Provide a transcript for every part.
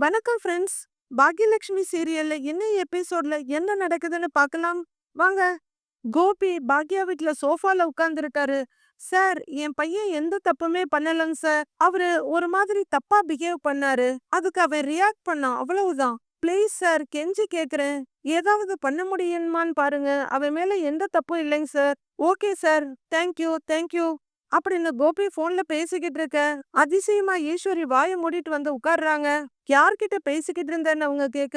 வணக்கம் ஃப்ரெண்ட்ஸ் பாக்யலட்சுமி சீரியல்ல என்ன எபிசோட்ல என்ன நடக்குதுன்னு பார்க்கலாம் வாங்க. கோபி பாக்யா வீட்ல சோஃபால உட்கார்ந்துருக்காரு. சார் என் பையன் எந்த தப்புமே பண்ணலங்க சார் அவரு ஒரு மாதிரி தப்பா பிஹேவ் பண்ணாரு. அதுக்கு அவன் ரியாக்ட் பண்ணான். அவ்வளவுதான். ப்ளீஸ் சார் கெஞ்சி கேக்குறேன். ஏதாவது பண்ண முடியுமான்னு பாருங்க. அவன் மேல எந்த தப்பும் இல்லைங்க sir okay sir thank you thank you அப்படின்னு கோபி போன்ல பேசிக்கிட்டு இருக்க அதிசயமா ஈஸ்வரி வாயை மூடிட்டு வந்து உட்கார்றாங்க. யார்கிட்ட பேசிக்கிட்டு இருந்தேன்னு அவங்க கேட்க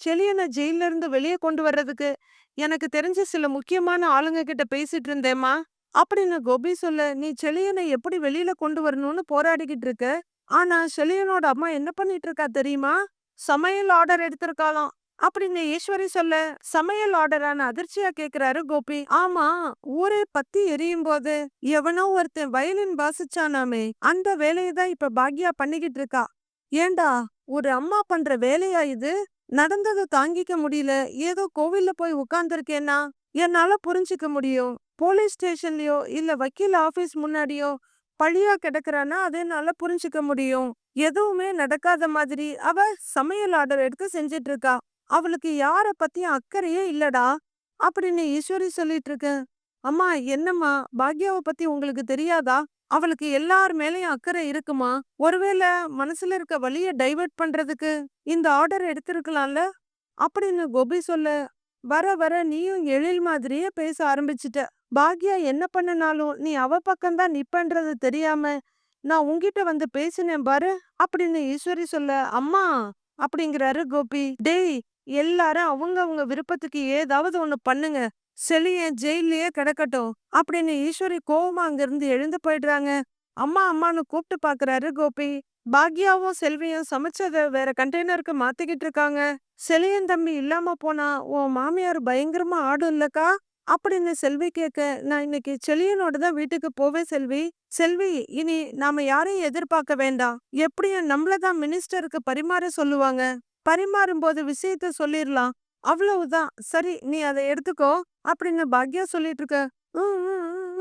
செலியனை ஜெயில இருந்து வெளியே கொண்டு வர்றதுக்கு எனக்கு தெரிஞ்ச சில முக்கியமான ஆளுங்க கிட்ட பேசிட்டு இருந்தேம்மா. அப்படின்னு கோபி சொல்ல நீ செலியனை எப்படி வெளியில கொண்டு வரணும்னு போராடிக்கிட்டு இருக்க? ஆனா செலியனோட அம்மா என்ன பண்ணிட்டு இருக்கா தெரியுமா? சமையல் ஆர்டர் எடுத்திருக்காளாம். அப்படின்னு ஈஸ்வரி சொல்ல சமையல் ஆர்டரான அதிர்ச்சியா கேக்குறாரு கோபி. ஆமா ஊரே பத்தி எரியும் போது எவனோ ஒருத்தன் வயலின் வாசிச்சானாமே அந்த வேலையை தான் இப்ப பாக்யா பண்ணிக்கிட்டு இருக்கா. ஏண்டா ஒரு அம்மா பண்ற வேலையா இது? நடந்ததை தாங்கிக்க முடியல ஏதோ கோவில்ல போய் உட்கார்ந்துருக்கேன்னா என்னால புரிஞ்சுக்க முடியும். போலீஸ் ஸ்டேஷன்லயோ இல்ல வக்கீல் ஆபீஸ் முன்னாடியோ பழியா கிடக்குறானா அதை என்னால புரிஞ்சுக்க முடியும். எதுவுமே நடக்காத மாதிரி அவ சமையல் ஆர்டர் எடுத்து செஞ்சிட்டு இருக்கா. அவளுக்கு யார பத்தியும் அக்கறையே இல்லடா. அப்படின்னு ஈஸ்வரி சொல்லிட்டு இருக்க. அம்மா என்னம்மா? பாக்யாவை பத்தி உங்களுக்கு தெரியாதா? அவளுக்கு எல்லார் மேலயும் அக்கறை இருக்குமா? ஒருவேளை மனசுல இருக்க வழிய டைவர்ட் பண்றதுக்கு இந்த ஆர்டர் எடுத்திருக்கலாம்ல? அப்படின்னு கோபி சொல்ல வர வர நீயும் எழில் மாதிரியே பேச ஆரம்பிச்சிட்ட. பாக்யா என்ன பண்ணனாலும் நீ அவ பக்கம்தான் நிப்பன்றது தெரியாம நான் உன்கிட்ட வந்து பேசினேன் பாரு அப்படின்னு ஈஸ்வரி சொல்ல அம்மா அப்படிங்கிறாரு கோபி. டேய் எல்லாரும் அவங்க அவங்க விருப்பத்துக்கு ஏதாவது ஒண்ணு பண்ணுங்க. செலியன் ஜெயிலே கிடக்கட்டும். அப்படின்னு ஈஸ்வரி கோவமா அங்கிருந்து எழுந்து போயிடுறாங்க. அம்மா அம்மான்னு கூப்பிட்டு பாக்குறாரு கோபி. பாக்யாவும் செல்வியும் சமைச்சத வேற கண்டெய்னருக்கு மாத்திக்கிட்டு இருக்காங்க. செலியன் தம்பி இல்லாம போனா உன் மாமியார் பயங்கரமா ஆடும் இல்லக்கா? அப்படின்னு செல்வி கேட்க நான் இன்னைக்கு செலியனோட தான் வீட்டுக்கு போவேன் செல்வி. செல்வி இனி நாம யாரையும் எதிர்பார்க்க வேண்டாம். எப்படியும் நம்மளதான் மினிஸ்டருக்கு பரிமாற சொல்லுவாங்க. பரிமாறும் போது விஷயத்த சொல்லிடலாம் அவ்வளவுதான். சரி நீ அதை எடுத்துக்கோ. அப்படின்னு பாக்யா சொல்லிட்டு இருக்க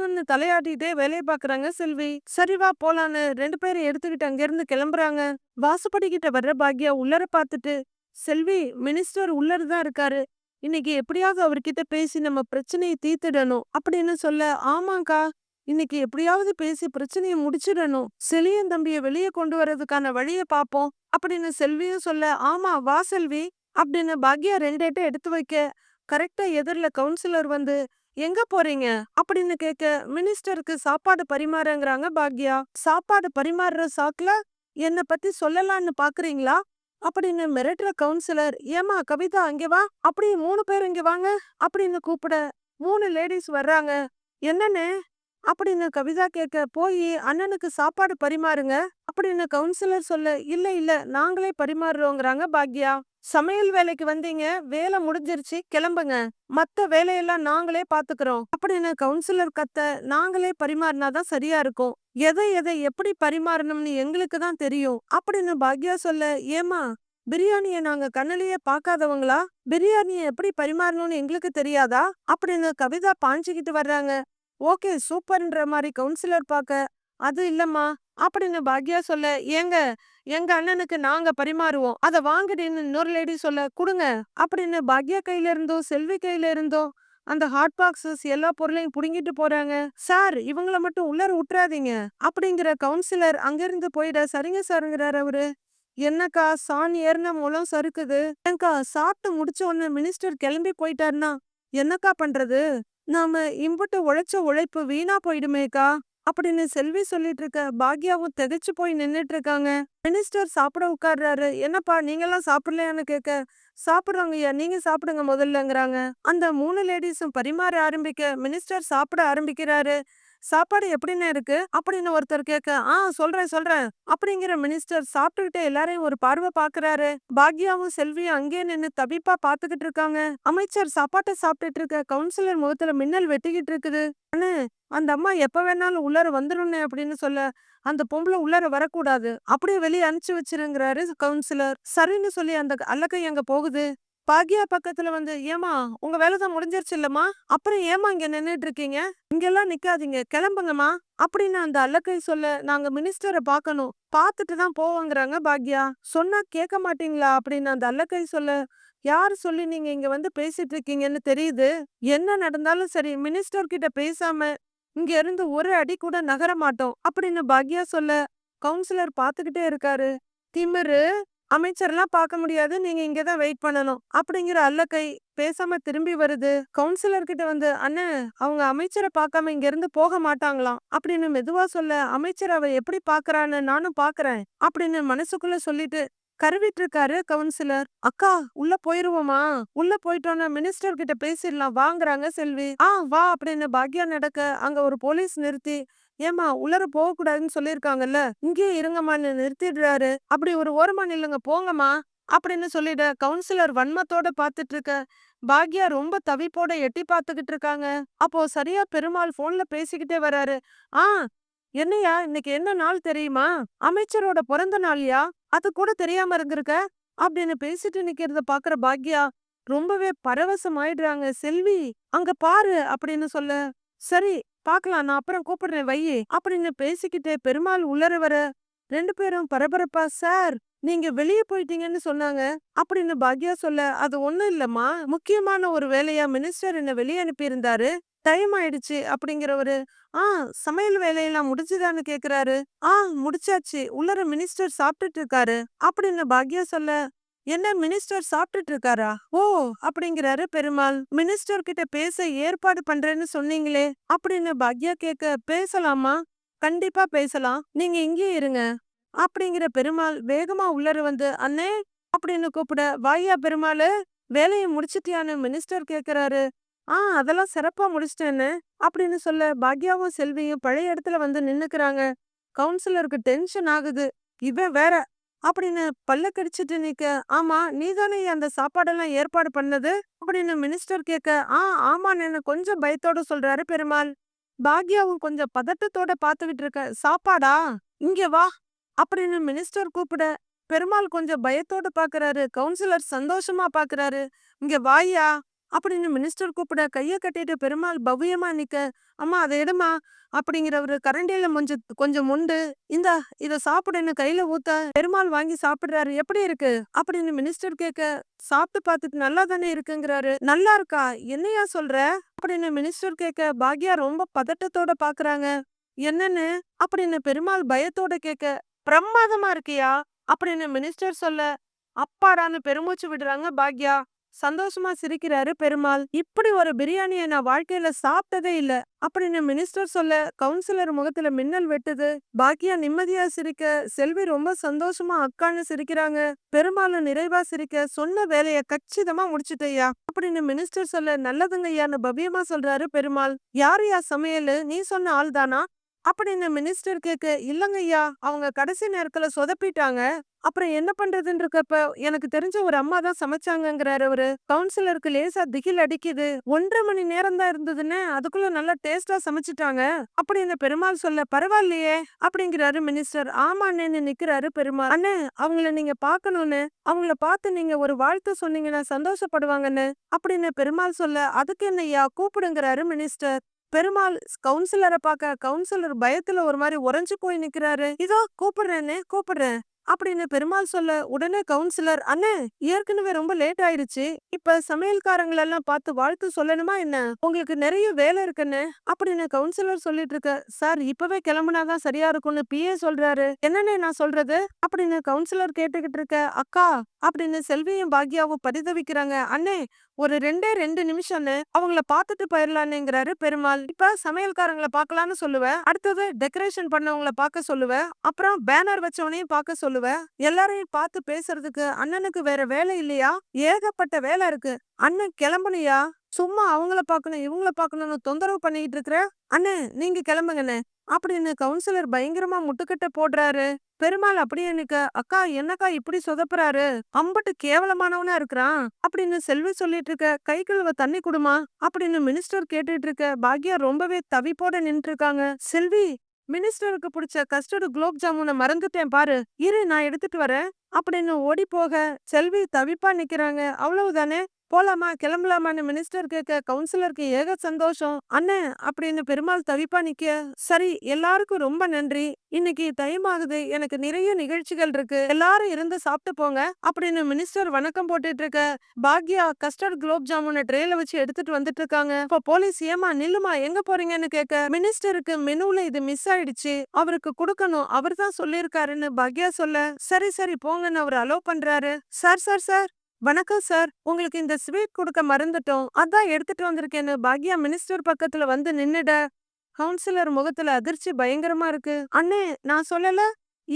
ம்னு தலையாட்டிட்டே வேலையை பாக்குறாங்க செல்வி. சரிவா போலான்னு ரெண்டு பேரும் எடுத்துக்கிட்டு அங்கிருந்து கிளம்புறாங்க. வாசுபடிக்கிட்ட வர்ற பாக்யா உள்ளர பார்த்துட்டு செல்வி மினிஸ்டர் உள்ளர தான் இருக்காரு. இன்னைக்கு எப்படியாவது அவர்கிட்ட பேசி நம்ம பிரச்சனையை தீர்த்துடணும். அப்படின்னு சொல்ல ஆமாங்கா. இன்னைக்கு எப்படியாவது பேசி பிரச்சனையை முடிச்சிடணும். செலியன் தம்பிய வெளியே கொண்டு வர்றதுக்கான வழியை பாப்போம் அப்படின்னு செல்வியும் சொல்ல ஆமா வா செல்வி அப்படின்னு பாக்யா ரெண்டேட்ட எடுத்து வைக்க கரெக்டா எதிரில் கவுன்சிலர் வந்து எங்க போறீங்க? அப்படின்னு கேட்க மினிஸ்டருக்கு சாப்பாடு பரிமாறங்கிறாங்க பாக்யா. சாப்பாடு பரிமாறுற சாக்குல என்ன பத்தி சொல்லலாம்னு பாக்குறீங்களா? அப்படின்னு மிரட்டுற கவுன்சிலர் ஏமா கவிதா அங்க வா. அப்படி மூணு பேர் இங்க வாங்க அப்படின்னு கூப்பிட மூணு லேடிஸ் வர்றாங்க. என்னன்னு? அப்படின்னு கவிதா கேட்க போய் அண்ணனுக்கு சாப்பாடு பரிமாறுங்க. அப்படின்னு கவுன்சிலர் சொல்ல இல்ல இல்ல நாங்களே பரிமாறுறோங்கிறாங்க பாக்யா. சமையல் வேலைக்கு வந்தீங்க வேலை முடிஞ்சிருச்சு கிளம்புங்க. மத்த வேலையெல்லாம் நாங்களே பாத்துக்கிறோம். அப்படின்னு கவுன்சிலர் கத்த நாங்களே பரிமாறினாதான் சரியா இருக்கும். எதை எதை எப்படி பரிமாறணும்னு எங்களுக்கு தான் தெரியும். அப்படின்னு பாக்யா சொல்ல ஏமா பிரியாணிய நாங்க கண்ணிலேயே பார்க்காதவங்களா பிரியாணியை எப்படி பரிமாறணும்னு எங்களுக்கு தெரியாதா? அப்படின்னு கவிதா பாஞ்சுக்கிட்டு வர்றாங்க. ஓகே சூப்பர்ன்ற மாதிரி கவுன்சிலர் பார்க்க அது இல்லம்மா அப்படின்னு பாக்யா சொல்ல ஏங்க எங்க அண்ணனுக்கு நாங்க பரிமாறுவோம் அதை வாங்குடின்னு இன்னொரு லேடி சொல்ல கொடுங்க அப்படின்னு பாக்யா கையில இருந்தோ செல்வி கையில இருந்தோ அந்த ஹாட் பாக்ஸஸ் எல்லா பொருளையும் புடுங்கிட்டு போறாங்க. சார் இவங்கள மட்டும் உள்ளர விட்டுறாதீங்க அப்படிங்கிற கவுன்சிலர் அங்கிருந்து போயிட சரிங்க சாருங்கிறார் அவரு. என்னக்கா சாண் ஏறின மூலம் சறுக்குது. ஏங்கா சாப்பிட்டு முடிச்ச உடனே மினிஸ்டர் கிளம்பி போயிட்டாருன்னா என்னக்கா பண்றது? நாம இம்புட்டு உழைச்ச உழைப்பு வீணா போயிடுமேக்கா? அப்படின்னு செல்வி சொல்லிட்டு இருக்க பாக்யாவும் திகைச்சு போய் நின்னுட்டு இருக்காங்க மினிஸ்டர் சாப்பிட உட்கார்றாரு. என்னப்பா நீங்கெல்லாம் சாப்பிடலையான்னு கேட்க சாப்பிடுறாங்கய்யா நீங்க சாப்பிடுங்க முதல்லங்கிறாங்க. அந்த மூணு லேடிஸும் பரிமாற ஆரம்பிக்க மினிஸ்டர் சாப்பிட ஆரம்பிக்கிறாரு. சாப்பாடு எப்படின்னு இருக்கு? அப்படின்னு ஒருத்தர் கேட்க ஆ சொல்றேன் சொல்றேன். அப்படிங்கிற மினிஸ்டர் சாப்பிட்டுக்கிட்டே எல்லாரையும் ஒரு பார்வை பாக்குறாரு. பாக்யாவும் செல்வியும் அங்கேயே நின்னு தவிப்பா பாத்துக்கிட்டு இருக்காங்க. அமைச்சர் சாப்பாட்டை சாப்பிட்டுட்டு இருக்க கவுன்சிலர் முகத்துல மின்னல் வெட்டிக்கிட்டு இருக்குது. அண்ணே அந்த அம்மா எப்ப வேணாலும் உள்ளர வந்துரும்னே அப்படின்னு சொல்ல அந்த பொம்பளை உள்ளர வரக்கூடாது. அப்படியே வெளியே அனுப்பிச்சு வச்சிருங்கிறாரு கவுன்சிலர். சரின்னு சொல்லி அந்த அல்லக்கை அங்க போகுது? பாக்யா பக்கத்துல வந்து ஏமா உங்க வேலை தான் முடிஞ்சிருச்சு இல்லம்மா? அப்புறம் ஏமா இங்க நின்னுட்டு இருக்கீங்க இங்கெல்லாம் நிக்காதீங்க. கிளம்புங்கம்மா. அப்படின்னு அந்த அல்லக்கை சொல்ல நாங்க மினிஸ்டரை பார்க்கணும் பார்த்துட்டு தான் போவாங்கறாங்க பாக்யா. சொன்னா கேட்க மாட்டீங்களா? அப்படின்னு அந்த அல்லக்கை சொல்ல யார் சொல்லி நீங்க இங்க வந்து பேசிட்டு இருக்கீங்கன்னு தெரியுது. என்ன நடந்தாலும் சரி மினிஸ்டர் கிட்ட பேசாம இங்க இருந்து ஒரு அடி கூட நகர மாட்டோம். அப்படின்னு பாக்யா சொல்ல கவுன்சிலர் பாத்துக்கிட்டே இருக்காரு. திமிரு அமைச்சர்லாம் பார்க்க முடியாது. நீங்க இங்க தான் வெயிட் பண்ணணும். அப்படிங்கிற அல்லக்கை பேசாம திரும்பி வருது. கவுன்சிலர் கிட்ட வந்து அண்ணன் அவங்க அமைச்சரை பார்க்காம இங்க இருந்து போக மாட்டாங்களாம். அப்படின்னு மெதுவா சொல்ல அமைச்சர் அவ எப்படி பாக்குறான்னு நானும் பாக்குறேன் அப்படின்னு மனசுக்குள்ள சொல்லிட்டு கருவிட்டு இருக்காரு கவுன்சிலர். அக்கா உள்ள போயிருவோமா? உள்ள போயிட்டோம்னா மினிஸ்டர் கிட்ட பேசிடலாம். வாங்குறாங்க செல்வி. ஆ வா அப்படின்னு பாக்யா நடக்க அங்க ஒரு போலீஸ் நிறுத்தி ஏமா உள்ளர போக கூடாதுன்னு சொல்லிருக்காங்கல்ல இங்கேயே இருங்கம்மான்னு நிறுத்திடுறாரு. அப்படி ஒரு ஓரமா நில்லுங்க போங்கம்மா அப்படின்னு சொல்லிட கவுன்சிலர் வன்மத்தோட பாத்துட்டு இருக்க பாக்யா ரொம்ப தவிப்போட எட்டி பாத்துக்கிட்டு இருக்காங்க அப்போ சரியா பெருமாள் போன்ல பேசிக்கிட்டே வராரு. ஆ என்னையா இன்னைக்கு என்ன நாள் தெரியுமா? அமைச்சரோட பிறந்த நாள்யா? அது கூட தெரியாம இருந்திருக்க? அப்படின்னு பேசிட்டு நிக்கிறத பாக்குற பாக்யா ரொம்பவே பரவசம் ஆயிடுறாங்க செல்வி அங்க பாரு அப்படின்னு சொல்ல சரி பாக்கலாம் நான் அப்புறம் கூப்பிடுறேன் வையே அப்படின்னு பேசிக்கிட்டே பெருமாள் உள்ளர வர ரெண்டு பேரும் பரபரப்பா சார் நீங்க வெளியே போயிட்டீங்கன்னு சொன்னாங்க அப்படின்னு பாக்யா சொல்ல அது ஒண்ணும் இல்லம்மா. முக்கியமான ஒரு வேலையா மினிஸ்டர் என்ன வெளியே அனுப்பியிருந்தாரு. டைம் ஆயிடுச்சு அப்படிங்கிறவரு ஆ சமையல் வேலையெல்லாம் முடிஞ்சுதான்னு கேக்குறாரு. ஆ முடிச்சாச்சு. உள்ளர மினிஸ்டர் சாப்பிட்டுட்டு இருக்காரு அப்படின்னு பாக்யா சொல்ல என்ன மினிஸ்டர் சாப்பிட்டுட்டு இருக்காரா ஓ அப்படிங்கிறாரு பெருமாள். மினிஸ்டர் கிட்ட பேச ஏற்பாடு பண்றேன்னு சொன்னீங்களே அப்படின்னு பாக்யா கேக்க பேசலாமா? கண்டிப்பா பேசலாம். நீங்க இங்கே இருங்க. அப்படிங்கிற பெருமாள் வேகமா உள்ளர வந்து அண்ணே அப்படின்னு கூப்பிட வாயா பெருமாள் வேலையை முடிச்சிட்டியான்னு மினிஸ்டர் கேக்குறாரு. ஆ அதெல்லாம் சிறப்பா முடிச்சிட்டேன்னு அப்படின்னு சொல்ல பாக்யாவும் செல்வியும் பழைய இடத்துல வந்து நின்னுக்கிறாங்க. கவுன்சிலருக்கு டென்ஷன் ஆகுது. இவன் வேற அப்படின்னு பல்ல கடிச்சிட்டு நிக்க ஆமா நீதானே அந்த சாப்பாடெல்லாம் ஏற்பாடு பண்ணது? அப்படின்னு மினிஸ்டர் கேட்க ஆ ஆமான்னு கொஞ்சம் பயத்தோட சொல்றாரு பெருமாள். பாக்யாவும் கொஞ்சம் பதட்டத்தோட பார்த்துக்கிட்டு இருக்க சாப்பாடா? இங்க வா. அப்படின்னு மினிஸ்டர் கூப்பிட பெருமாள் கொஞ்சம் பயத்தோட பாக்குறாரு கவுன்சிலர் சந்தோஷமா பாக்குறாரு இங்க வாயா அப்படின்னு மினிஸ்டர் கூப்பிட கைய கட்டிட்டு பெருமாள் பவ்யமா நிக்க அம்மா அதை எடுமா அப்படிங்கிறவரு கரண்டியில கொஞ்சம் கொஞ்சம் உண்டு இந்தா இத சாப்பிடுன்னு கையில ஊத்த. பெருமாள் வாங்கி சாப்பிடுறாரு எப்படி இருக்கு? அப்படின்னு மினிஸ்டர் கேட்க சாப்பிட்டு பார்த்துட்டு நல்லா தானே இருக்குங்கிறாரு. நல்லா இருக்கா? என்னையா சொல்ற? அப்படின்னு மினிஸ்டர் கேட்க பாக்யா ரொம்ப பதட்டத்தோட பாக்குறாங்க. என்னன்னு? அப்படின்னு பெருமாள் பயத்தோட கேட்க பிரமாதமா இருக்கியா? அப்படின்னு மினிஸ்டர் சொல்ல அப்பாடான்னு பெருமூச்சு விடுறாங்க பாக்யா. சந்தோஷமா சிரிக்கிறாரு பெருமாள். இப்படி ஒரு பிரியாணியை நான் வாழ்க்கையில சாப்பிட்டதே இல்ல. அப்படின்னு மினிஸ்டர் சொல்ல கவுன்சிலர் முகத்துல மின்னல் வெட்டுது. பாக்கியா நிம்மதியா சிரிக்க. செல்வி ரொம்ப சந்தோஷமா அக்கான்னு சிரிக்கிறாங்க. பெருமாளும் நிறைவா சிரிக்க சொன்ன வேலைய கச்சிதமா முடிச்சுட்டையா அப்படின்னு மினிஸ்டர் சொல்ல நல்லதுங்கய்யான்னு பவ்யமா சொல்றாரு பெருமாள். யாரையா சமையல்? நீ சொன்ன ஆள் தானா அப்படின்னு மினிஸ்டர் கேட்க இல்லங்கய்யா அவங்க கடைசி நேரத்துல சொதப்பிட்டாங்க. அப்புறம் என்ன பண்றதுன்னு இருக்கப்ப எனக்கு தெரிஞ்ச ஒரு அம்மா தான் சமைச்சாங்கிறாரு அவரு. கவுன்சிலருக்கு லேசா திகில் அடிக்குது. ஒன்றரை மணி நேரம் தான் இருந்ததுன்னு அதுக்குள்ள நல்லா டேஸ்டா சமைச்சிட்டாங்க. அப்படின்னு பெருமாள் சொல்ல பரவாயில்லையே அப்படிங்கிறாரு மினிஸ்டர் ஆமா அண்ணன்னு நிக்கிறாரு பெருமாள். அண்ணே அவங்கள நீங்க பாக்கணும்னு அவங்கள பார்த்து நீங்க ஒரு வாழ்த்து சொன்னீங்கன்னா சந்தோஷப்படுவாங்கன்னு அப்படின்னு பெருமாள் சொல்ல அதுக்கு என்னய்யா கூப்பிடுங்கிறாரு மினிஸ்டர் பெருமாள் கவுன்சிலரை பார்க்க கவுன்சிலர் பயத்துல ஒரு மாதிரி உறைஞ்சு போய் நிக்கிறாரு. இதோ கூப்பிடுறேன்னு கூப்பிடுறேன். அப்படின்னு பெருமாள் சொல்ல உடனே கவுன்சிலர் அண்ணே ஏற்கனவே ரொம்ப லேட் ஆயிடுச்சு. இப்ப சமையல்காரங்களெல்லாம் பார்த்து வாழ்த்து சொல்லணுமா என்ன? உங்களுக்கு நிறைய வேலை இருக்குன்னு அப்படின்னு கவுன்சிலர் சொல்லிட்டு இருக்க சார் இப்பவே கிளம்புனாதான் சரியா இருக்கும்னு பிஏ சொல்றாரு. என்னன்னு நான் சொல்றது? அப்படின்னு கவுன்சிலர் கேட்டுக்கிட்டு இருக்க அக்கா அப்படின்னு செல்வியும் பாக்யாவும் பரிதவிக்கிறாங்க அண்ணே ஒரு ரெண்டே ரெண்டு நிமிஷம்னு அவங்கள பாத்துட்டு போயிடலான்னுங்கிறாரு பெருமாள். இப்ப சமையல்காரங்களை பார்க்கலான்னு சொல்லுவேன் அடுத்தது டெக்கரேஷன் பண்ணவங்கள பார்க்க சொல்லுவேன் அப்புறம் பேனர் வச்சவனையும் பார்க்க சொல்லுவேன் எல்லாரையும் பார்த்து பேசுறதுக்கு அண்ணனுக்கு வேற வேலை இல்லையா? ஏகப்பட்ட வேலை இருக்கு. அண்ணன் கிளம்புனியா? சும்மா அவங்கள பாக்கணும் இவங்கள பாக்கணும்னு தொந்தரவு பண்ணிட்டு இருக்கிற? அண்ணே நீங்க கிளம்புங்கண்ணே. அப்படின்னு கவுன்சிலர் பயங்கரமா முட்டுக்கட்ட போடுறாரு. பெருமாள் அப்படியே நிக்க. அக்கா என்னக்கா இப்படி சொதப்புறாரு? அம்பட்டு கேவலமானவனா இருக்கிறான். அப்படின்னு செல்வி சொல்லிட்டு இருக்க கை கழுவ தண்ணி குடுமா? அப்படின்னு மினிஸ்டர் கேட்டுட்டு இருக்க பாக்யா ரொம்பவே தவிப்போட நின்று இருக்காங்க. செல்வி மினிஸ்டருக்கு பிடிச்ச கஸ்டர்டு குலோப் ஜாமுனை மறந்துட்டேன் பாரு. இரு நான் எடுத்துட்டு வரேன். அப்படின்னு ஓடி போக செல்வி தவிப்பா நிக்கிறாங்க. அவ்வளவுதானே? போலாமா? கிளம்பலாமான்னு மினிஸ்டர் கேட்க கவுன்சிலருக்கு ஏக சந்தோஷம். அண்ணே அப்படின்னு பெருமாள் தவிப்பா நிக்க சரி எல்லாருக்கும் ரொம்ப நன்றி. இன்னைக்கு டைம் ஆகுது. எனக்கு நிறைய நிகழ்ச்சிகள் இருக்கு. எல்லாரும் இருந்து சாப்பிட்டு போங்க அப்படின்னு மினிஸ்டர் வணக்கம் போட்டுட்டு இருக்க பாக்யா கஸ்டர்ட் குலோப் ஜாமுனை ட்ரேல வச்சு எடுத்துட்டு வந்துட்டு இருக்காங்க. இப்ப போலீஸ் ஏமா நில்லுமா? எங்க போறீங்கன்னு கேட்க மினிஸ்டருக்கு மெனுல இது மிஸ் ஆயிடுச்சு. அவருக்கு கொடுக்கணும். அவர் தான் சொல்லியிருக்காருன்னு பாக்யா சொல்ல சரி சரி போங்கன்னு அவர் அலோ பண்றாரு. Sir sir sir. வணக்கம் சார். உங்களுக்கு இந்த ஸ்வீட் கொடுக்க மறந்துட்டோம். அதான் எடுத்துட்டு வந்திருக்கேன்னு பாக்யா மினிஸ்டர் பக்கத்துல வந்து நின்னுட கவுன்சிலர் முகத்துல அதிர்ச்சி பயங்கரமா இருக்கு. அண்ணே நான் சொல்லல?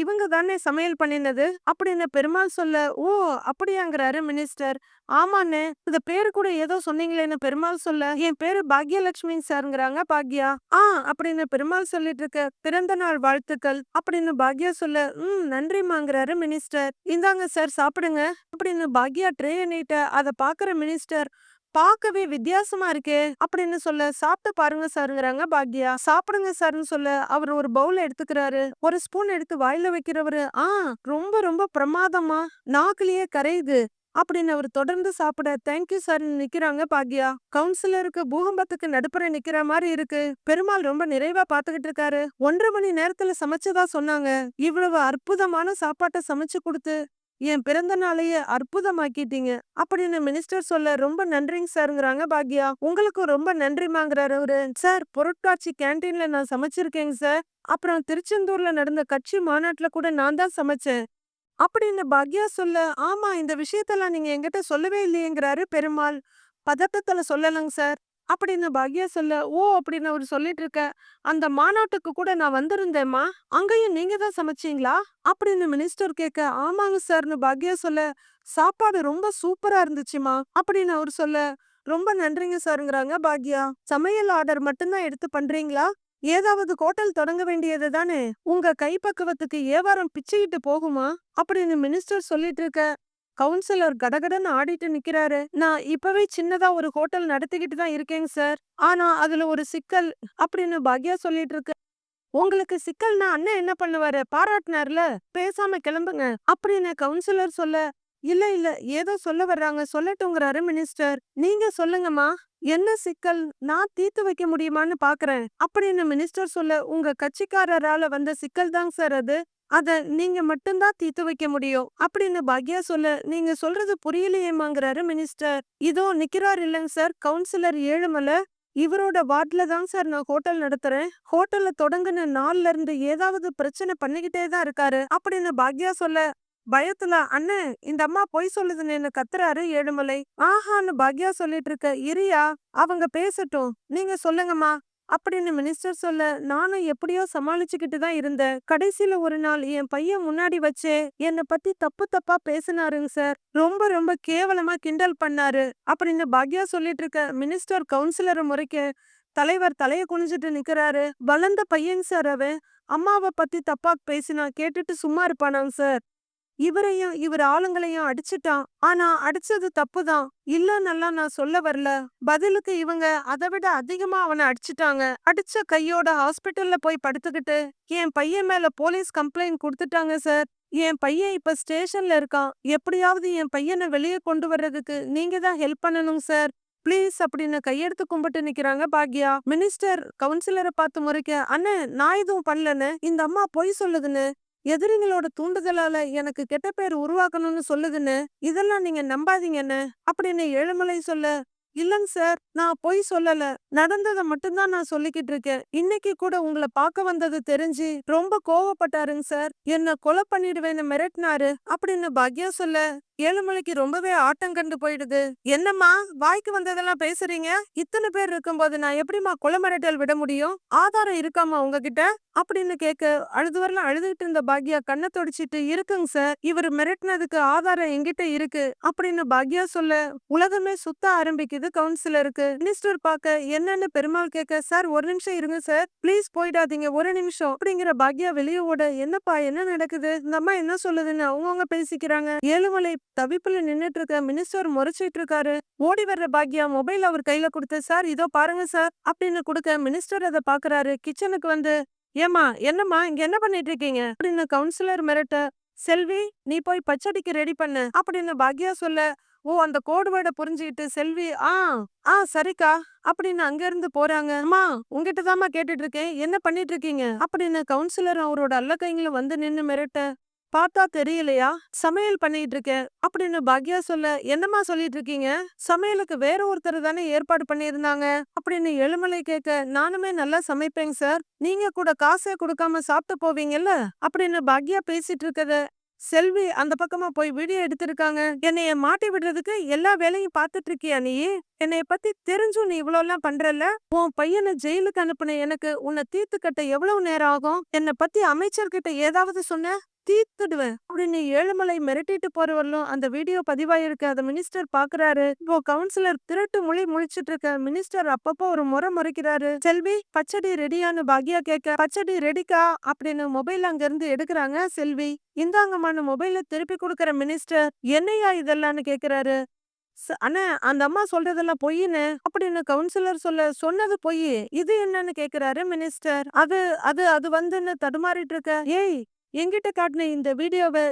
இவங்க தானே சமையல் பண்ணினது? அப்படின்னு பெருமாள் சொல்ல ஓ அப்படியாங்கிறாரு மினிஸ்டர். ஆமாண்ணே இந்த பேரு கூட ஏதோ சொன்னீங்களேன்னு பெருமாள் சொல்ல என் பேரு பாக்யலட்சுமி சாருங்கிறாங்க பாக்யா. ஆ அப்படின்னு பெருமாள் சொல்லிட்டு இருக்க பிறந்த நாள் வாழ்த்துக்கள் அப்படின்னு பாக்யா சொல்ல ம் நன்றிமாங்கிறாரு மினிஸ்டர். இந்தாங்க சார் சாப்பிடுங்க அப்படின்னு பாக்யா ட்ரே நீட்ட அதை பாக்குற மினிஸ்டர் பார்க்கவே வித்தியாசமா இருக்கே அப்படின்னு சொல்ல சாப்பிட்டு பாருங்க சாருங்கிறாங்க பாக்யா. சாப்பிடுங்க சார்னு சொல்ல அவர் ஒரு பவுல் எடுத்துக்கிறாரு. ஒரு ஸ்பூன் எடுத்து வாயில வைக்கிறவரு. ஆ ரொம்ப ரொம்ப பிரமாதமா நாக்குலயே கரையுது அப்படின்னு அவர் தொடர்ந்து சாப்பிட தேங்க்யூ சார் நிக்கிறாங்க பாக்யா. கவுன்சிலருக்கு பூகம்பத்துக்கு நடுப்புற நிக்கிற மாதிரி இருக்கு. பெருமாள் ரொம்ப நிறைவா பாத்துக்கிட்டு இருக்காரு. ஒன்றரை மணி நேரத்துல சமைச்சதா சொன்னாங்க. இவ்வளவு அற்புதமான சாப்பாட்டை சமைச்சு கொடுத்து என் பிறந்த நாளையே அற்புதமாக்கிட்டீங்க. அப்படின்னு மினிஸ்டர் சொல்ல ரொம்ப நன்றிங்க சாருங்கிறாங்க பாக்யா. உங்களுக்கும் ரொம்ப நன்றிமாங்கிறாரு அவரு. சார் பொருட்காட்சி கேன்டீன்ல நான் சமைச்சிருக்கேங்க சார். அப்புறம் திருச்செந்தூர்ல நடந்த கட்சி மாநாட்டுல கூட நான் தான் சமைச்சேன். அப்படின்னு பாக்யா சொல்ல ஆமா இந்த விஷயத்தெல்லாம் நீங்க என்கிட்ட சொல்லவே இல்லையேங்கிறாரு பெருமாள். பதட்டத்துல சொல்லலங்க சார். அப்படின்னு பாக்யா சொல்ல ஓ அப்படின்னு அவர் சொல்லிட்டு இருக்க அந்த மாநாட்டுக்கு கூட நான் வந்திருந்தேம்மா அங்கேயும் நீங்க தான் சமைச்சீங்களா? அப்படின்னு மினிஸ்டர் கேட்க ஆமாங்க சார்னு பாக்யா சொல்ல சாப்பாடு ரொம்ப சூப்பரா இருந்துச்சுமா அப்படின்னு அவர் சொல்ல ரொம்ப நன்றிங்க சாருங்கிறாங்க பாக்யா சமையல் ஆர்டர் மட்டும்தான் எடுத்து பண்றீங்களா? ஏதாவது ஹோட்டல் தொடங்க வேண்டியது தானே உங்க கைப்பக்குவத்துக்கு ஏவாரம் பிச்சுக்கிட்டு போகுமா? அப்படின்னு மினிஸ்டர் சொல்லிட்டு இருக்க கவுன்சிலர் கடகடன்னு ஆடிட்டு நிக்கிறாரு. நான் இப்பவே சின்னதா ஒரு ஹோட்டல் நடத்திக்கிட்டு தான் இருக்கேங்க சார். ஆனா அதுல ஒரு சிக்கல் அப்படின்னு பாக்யா சொல்லிட்டு இருக்கு. உங்களுக்கு சிக்கல்னா அண்ணன் என்ன பண்ணுவாரு? பாராட்டினார்ல? பேசாம கிளம்புங்க அப்படின்னு கவுன்சிலர் சொல்ல இல்ல இல்ல ஏதோ சொல்ல வர்றாங்க. சொல்லட்டுங்கிறாரு மினிஸ்டர். நீங்க சொல்லுங்கம்மா. என்ன சிக்கல்? நான் தீர்த்து வைக்க முடியுமான்னு பாக்குறேன் அப்படின்னு மினிஸ்டர் சொல்ல உங்க கட்சிக்காரரால வந்த சிக்கல் தாங்க சார் அது. அத நீங்க மட்டும்தான் தீர்த்து வைக்க முடியும். அப்படின்னு பாக்யா சொல்ல. நீங்க சொல்றது புரியலையேமாங்கிறாரு மினிஸ்டர். இதோ நிக்கிறார் இல்லைங்க சார். கவுன்சிலர் ஏழுமலை. இவரோட வார்டில் தான் சார் நான் ஹோட்டல் நடத்துறேன். ஹோட்டல்ல தொடங்குன நாள்ல இருந்து ஏதாவது பிரச்சனை பண்ணிக்கிட்டே தான் இருக்காரு. அப்படின்னு பாக்யா சொல்ல. பயத்துல அண்ணன் இந்த அம்மா பொய் சொல்லுதுன்னு கத்துறாரு ஏழுமலை? ஆஹான்னு பாக்யா சொல்லிட்டு இருக்க. இரியா அவங்க பேசட்டும். நீங்க சொல்லுங்கம்மா. அப்படின்னு மினிஸ்டர் சொல்ல நானும் எப்படியோ சமாளிச்சுக்கிட்டு தான் இருந்தேன். கடைசியில ஒரு நாள் என் பையன் முன்னாடி வச்சே என்னை பத்தி தப்பு தப்பா பேசினாருங்க சார் ரொம்ப ரொம்ப கேவலமா கிண்டல் பண்ணாரு. அப்படின்னு பாக்யா சொல்லிட்டு இருக்க மினிஸ்டர் கவுன்சிலர் முறைக்க தலைவர் தலைய குனிஞ்சிட்டு நிக்கிறாரு. வளர்ந்த பையன் சார் அவன். அம்மாவை பத்தி தப்பா பேசினா கேட்டுட்டு சும்மா இருப்பானாங்க சார் இவரையும் இவர் ஆளுங்களையும் அடிச்சிட்டான். ஆனா அடிச்சது தப்புதான். இல்ல நல்லா நான் சொல்ல வரல. பதிலுக்கு இவங்க அதை விட அதிகமா அவனை அடிச்சிட்டாங்க. அடிச்ச கையோட ஹாஸ்பிட்டல்ல போய் படுத்துக்கிட்டு என் பையன் மேல போலீஸ் கம்ப்ளைண்ட் கொடுத்துட்டாங்க சார். என் பையன் இப்ப ஸ்டேஷன்ல இருக்கான். எப்படியாவது என் பையனை வெளியே கொண்டு வர்றதுக்கு நீங்க தான் ஹெல்ப் பண்ணணும் சார். ப்ளீஸ் அப்படின்னு கையெடுத்து கும்பிட்டு நிக்கிறாங்க பாக்யா. மினிஸ்டர் கவுன்சிலரை பார்த்து முறைக்க அண்ணன் நான் எதுவும் பண்ணலன்னு இந்த அம்மா பொய் சொல்லுதுன்னு. எதிரிங்களோட தூண்டுதலால எனக்கு கெட்ட பேர் உருவாக்கணும்னு சொல்லுதுன்னு இதெல்லாம் நீங்க நம்பாதீங்கன்னு அப்படின்னு ஏழுமலை சொல்ல இல்லைங்க சார். நான் பொய் சொல்லல. நடந்ததை மட்டும்தான் நான் சொல்லிக்கிட்டு இருக்கேன். இன்னைக்கு கூட உங்களை பார்க்க வந்தது தெரிஞ்சு ரொம்ப கோவப்பட்டாருங்க சார். என்ன கொலை பண்ணிடுவேன்னு மிரட்டினாரு அப்படின்னு பாக்யா சொல்ல ஏழுமலைக்கு ரொம்பவே ஆட்டம் கண்டு போயிடுது. என்னம்மா வாய்க்கு வந்ததெல்லாம் பேசுறீங்க? இத்தனை பேர் இருக்கும்போது நான் எப்படிம்மா கொலை மிரட்டல் விட முடியும்? ஆதாரம் இருக்காமா உங்ககிட்ட? அப்படின்னு கேட்க அழுது வரலாம் அழுதுகிட்டு இருந்த பாக்யா கண்ணை தொடச்சிட்டு இருக்குங்க சார். இவர் மிரட்டினதுக்கு ஆதாரம் எங்கிட்ட இருக்கு அப்படின்னு பாக்யா சொல்ல உலகமே சுத்த ஆரம்பிக்குது. கவுன்சிலருக்கு? மினிஸ்டர் பார்க்க என்னன்னு பெருமாள் கேட்க சார் ஒரு நிமிஷம் இருங்க சார். ப்ளீஸ் போயிடாதீங்க. ஒரு நிமிஷம். அப்படிங்கிற பாக்யா வெளியே ஓட என்னப்பா என்ன நடக்குது? இந்த அம்மா என்ன சொல்லுதுன்னு அவங்கவுங்க பேசிக்கிறாங்க. ஏழுமலை தவிப்புல நின்னுட்டு இருக்க மினிஸ்டர் முறைச்சிட்டு இருக்காரு ஓடி வர்ற பாக்யா மொபைல் அவர் கையில கொடுத்து சார் இதோ பாருங்க சார் அப்படின்னு கொடுக்க மினிஸ்டர் அதை பாக்குறாரு. கிச்சனுக்கு வந்து ஏம்மா என்னம்மா இங்க என்ன பண்ணிட்டு இருக்கீங்க அப்படின்னு கவுன்சிலர் மிரட்ட செல்வி நீ போய் பச்சடிக்கு ரெடி பண்ணு அப்படின்னு பாக்யா சொல்ல ஓ அந்த கோடு வேர்டை புரிஞ்சுக்கிட்டு செல்வி ஆ ஆ சரிக்கா அப்படின்னு அங்க இருந்து போறாங்க. அம்மா உங்ககிட்ட தாமா கேட்டுட்டு இருக்கேன் என்ன பண்ணிட்டு இருக்கீங்க அப்படின்னு கவுன்சிலர் அவரோட அல்ல வந்து நின்னு மிரட்ட பார்த்தா தெரியலையா? சமையல் பண்ணிட்டு இருக்கேன் அப்படின்னு பாக்யா சொல்ல என்னம்மா சொல்லிட்டு இருக்கீங்க சமையலுக்கு வேற ஒருத்தர் தானே ஏற்பாடு பண்ணியிருந்தாங்க? அப்படின்னு எழுமலை கேட்க நானுமே நல்லா சமைப்பேங்க சார். நீங்க கூட காசே கொடுக்காம சாப்பிட்டு போவீங்கல்ல? அப்படின்னு பாக்யா பேசிட்டு இருக்கத செல்வி அந்த பக்கமா போய் வீடியோ எடுத்திருக்காங்க. என்னைய மாட்டி விடுறதுக்கு எல்லா வேலையும் பார்த்துட்டு இருக்கியா நீ? என்னைய பத்தி தெரிஞ்சும் நீ இவ்வளவு எல்லாம் பண்றல உன் பையனை ஜெயிலுக்கு அனுப்புன எனக்கு உன்னை தீர்த்து கட்ட எவ்வளவு நேரம் ஆகும்? என்னை பத்தி அமைச்சர்கிட்ட ஏதாவது சொன்ன? தீர்த்துடுவேன் அப்படின்னு ஏழுமலை மிரட்டிட்டு போறவர்களும் அந்த வீடியோ பதிவாயிருக்கு. அதை மினிஸ்டர் பாக்குறாரு. இப்போ கவுன்சிலர் திருட்டு மொழி முழிச்சிட்டு இருக்க மினிஸ்டர் அப்பப்போ ஒரு முறை முறைக்கிறாரு. செல்வி பச்சடி ரெடியான்னு பாக்யா கேட்க பச்சடி ரெடிக்கா? அப்படின்னு மொபைல் அங்க இருந்து எடுக்கிறாங்க செல்வி. இந்தாங்கம்மான மொபைல திருப்பி கொடுக்கற மினிஸ்டர் என்னையா இதெல்லாம்னு கேக்குறாரு? "ச- அண்ணா அந்த அம்மா சொல்றதெல்லாம் பொய்ன்னு அப்படின்னு கவுன்சிலர் சொல்ல சொன்னது பொய். இது என்னன்னு கேக்குறாரு மினிஸ்டர். அது அது அது வந்துன்னு தடுமாறிட்டு இருக்க. ஏய் என்கிட்ட காட்டின இந்த வீடியோவை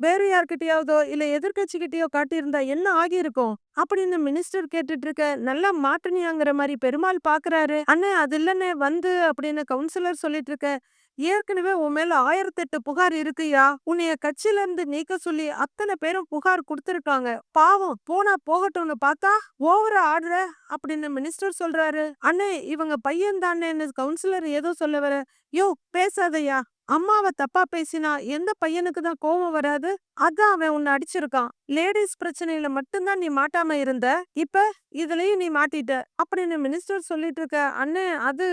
வேற யார்கிட்டயாவதோ இல்ல எதிர்கட்சிகிட்டயோ காட்டியிருந்தா என்ன ஆகியிருக்கும்? அப்படின்னு மினிஸ்டர் கேட்டுட்டு இருக்க நல்லா மாட்டினியாங்கிற மாதிரி பெருமாள் பாக்குறாரு. அண்ணே அது இல்லன்னு வந்து அப்படின்னு கவுன்சிலர் சொல்லிட்டு இருக்க ஏற்கனவே உன் மேல ஆயிரத்தெட்டு புகார் இருக்குயா உன்னைய கட்சியில இருந்து நீக்க சொல்லி அத்தனை பேரும் புகார் கொடுத்திருக்காங்க. பாவம் போனா போகட்டும்னு பார்த்தா ஓவர ஆடுற அப்படின்னு மினிஸ்டர் சொல்றாரு. அண்ணே இவங்க பையன் தானேன்னு கவுன்சிலர் ஏதோ சொல்ல வர. யோ பேசாதயா. அம்மாவை தப்பா பேசினா எந்த பையனுக்கு தான் கோவம் வராது? அதான் அவன் உன்னை அடிச்சிருக்கான். லேடிஸ் பிரச்சனையில மட்டும்தான் நீ மாட்டாம இருந்த. இப்ப இதுலயும் நீ மாட்டிட்ட அப்படின்னு மினிஸ்டர் சொல்லிட்டு இருக்க. அண்ணே அது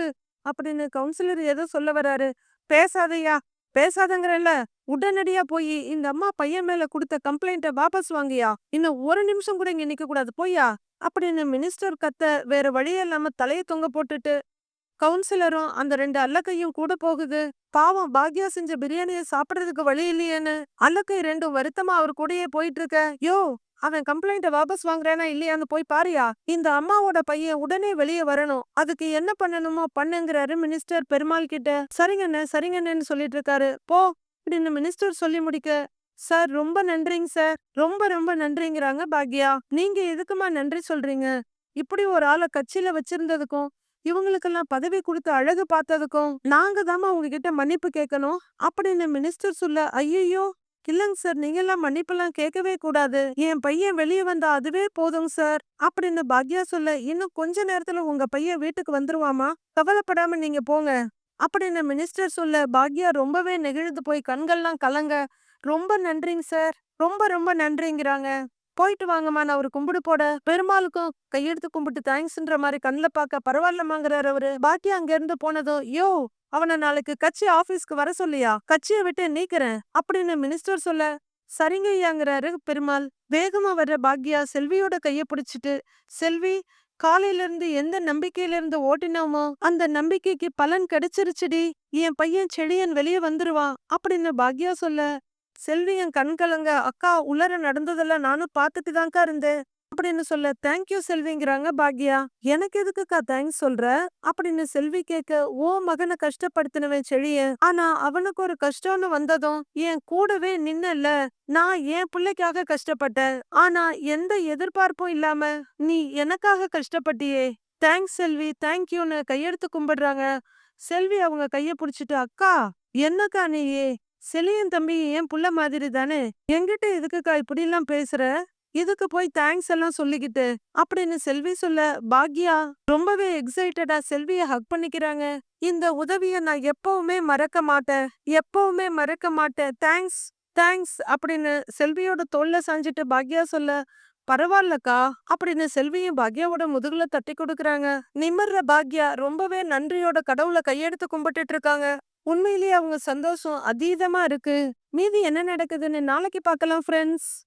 அப்படின்னு கவுன்சிலர் ஏதோ சொல்ல வராரு. பேசாதயா பேசாதங்கிறல்ல உடனடியா போய் இந்த அம்மா பையன் மேல கொடுத்த கம்ப்ளைண்ட்ட வாபஸ் வாங்கியா? இன்னும் ஒரு நிமிஷம் கூட இங்க நிக்க கூடாது போயா அப்படின்னு மினிஸ்டர் கத்த வேற வழியில்லாம தலையை தொங்க போட்டுட்டு கவுன்சிலரும் அந்த ரெண்டு அல்லக்கையும் கூட போகுது. பாவம் பாக்யா செஞ்ச பிரியாணிய சாப்பிடறதுக்கு வழி இல்லையேன்னு. அல்லக்கை ரெண்டும் வருத்தமா அவர் கூடயே போயிட்டு இருக்க. யோ அவன் கம்ப்ளைண்ட வாபஸ் வாங்குறேனா இல்லையான்னு போய் பாரியா? இந்த அம்மாவோட பையன் உடனே வெளியே வரணும். அதுக்கு என்ன பண்ணணுமோ பண்ணுங்கிறாரு மினிஸ்டர் பெருமாள் கிட்ட. சரிங்கண்ண சரிங்கண்ணன்னு சொல்லிட்டு இருக்காரு. போ அப்படின்னு மினிஸ்டர் சொல்லி முடிக்க. சார் ரொம்ப நன்றிங்க சார். ரொம்ப ரொம்ப நன்றிங்கிறாங்க பாக்யா. நீங்க எதுக்குமா நன்றி சொல்றீங்க? இப்படி ஒரு ஆளை கட்சியில வச்சிருந்ததுக்கும் இவங்களுக்கெல்லாம் பதவி கொடுத்து அழகு பார்த்ததுக்கும் நாங்க தாமா உங்ககிட்ட மன்னிப்பு கேட்கணும் அப்படின்னு மினிஸ்டர் சொல்ல ஐயோ இல்லங்க சார். நீங்க எல்லாம் மன்னிப்பெல்லாம் கேட்கவே கூடாது. என் பையன் வெளியே வந்தா அதுவே போதும் சார். அப்படின்னு பாக்யா சொல்ல இன்னும் கொஞ்ச நேரத்துல உங்க பையன் வீட்டுக்கு வந்துருவாமா? கவலைப்படாம நீங்க போங்க. அப்படின்னு மினிஸ்டர் சொல்ல பாக்யா ரொம்பவே நெகிழ்ந்து போய் கண்கள்லாம் கலங்க. ரொம்ப நன்றிங்க சார். ரொம்ப ரொம்ப நன்றிங்கிறாங்க. போயிட்டு வாங்கம்மா நான் ஒரு கும்பிடு போட. பெருமாளுக்கும் கையெடுத்து கும்பிட்டு தேங்க்ஸ்ன்ற மாதிரி கண்ணில் பார்க்க பரவாயில்லமாங்கிறார் அவரு. பாக்கியா அங்க இருந்து போனதும் யோ அவனை நாளைக்கு கட்சி ஆபீஸ்க்கு வர சொல்லியா? கட்சியை விட்டு நீக்கிறேன். அப்படின்னு மினிஸ்டர் சொல்ல சரிங்க ஐயாங்கிறாரு பெருமாள். வேகமா வர்ற பாக்யா செல்வியோட கைய பிடிச்சிட்டு செல்வி காலையில இருந்து எந்த நம்பிக்கையில இருந்து ஓட்டினோமோ அந்த நம்பிக்கைக்கு பலன் கிடைச்சிருச்சுடி. என் பையன் செடியன் வெளியே வந்துருவான். அப்படின்னு பாக்யா சொல்ல செல்வி என் கண் கலங்க அக்கா உள்ளர நடந்ததெல்லாம் நானும் பார்த்துட்டு தான்க்கா இருந்தேன் அப்படின்னு சொல்ல தேங்க்யூ செல்விங்கிறாங்க பாக்யா. எனக்கு எதுக்குக்கா தேங்க்ஸ் சொல்ற? அப்படின்னு செல்வி கேட்க ஓ மகனை கஷ்டப்படுத்தினவன் செழிய ஆனா அவனுக்கு ஒரு கஷ்டம்னு வந்ததும் என் கூடவே நின்னல நான் என் பிள்ளைக்காக கஷ்டப்பட்டேன். ஆனா எந்த எதிர்பார்ப்பும் இல்லாம நீ எனக்காக கஷ்டப்பட்டியே. தேங்க்ஸ் செல்வி தேங்க்யூன்னு கையெடுத்து கும்பிடுறாங்க. செல்வி அவங்க கைய புடிச்சிட்டு அக்கா என்னக்கா நீயே? செலியன் தம்பி என் புள்ள மாதிரி தானே? என்கிட்ட எதுக்குக்கா இப்படி எல்லாம் பேசுற? இதுக்கு போய் தேங்க்ஸ் எல்லாம் சொல்லிக்கிட்டு? அப்படின்னு செல்வி சொல்ல பாக்யா ரொம்பவே எக்ஸைட்டடா செல்விய ஹக் பண்ணிக்கிறாங்க. இந்த உதவிய நான் எப்பவுமே மறக்க மாட்டேன். எப்பவுமே மறக்க மாட்டேன். தேங்க்ஸ் தேங்க்ஸ் அப்படின்னு செல்வியோட தோல்ல சாஞ்சிட்டு பாக்யா சொல்ல பரவாயில்லக்கா அப்படின்னு செல்வியும் பாக்யாவோட முதுகுல தட்டி கொடுக்கறாங்க. நிமிர்ற பாக்யா ரொம்பவே நன்றியோட கடவுளை கையெடுத்து கும்பிட்டுட்டு இருக்காங்க. உண்மையிலேயே அவங்க சந்தோஷம் அதீதமா இருக்கு. மீதி என்ன நடக்குதுன்னு நாளைக்கு பார்க்கலாம் ஃப்ரெண்ட்ஸ்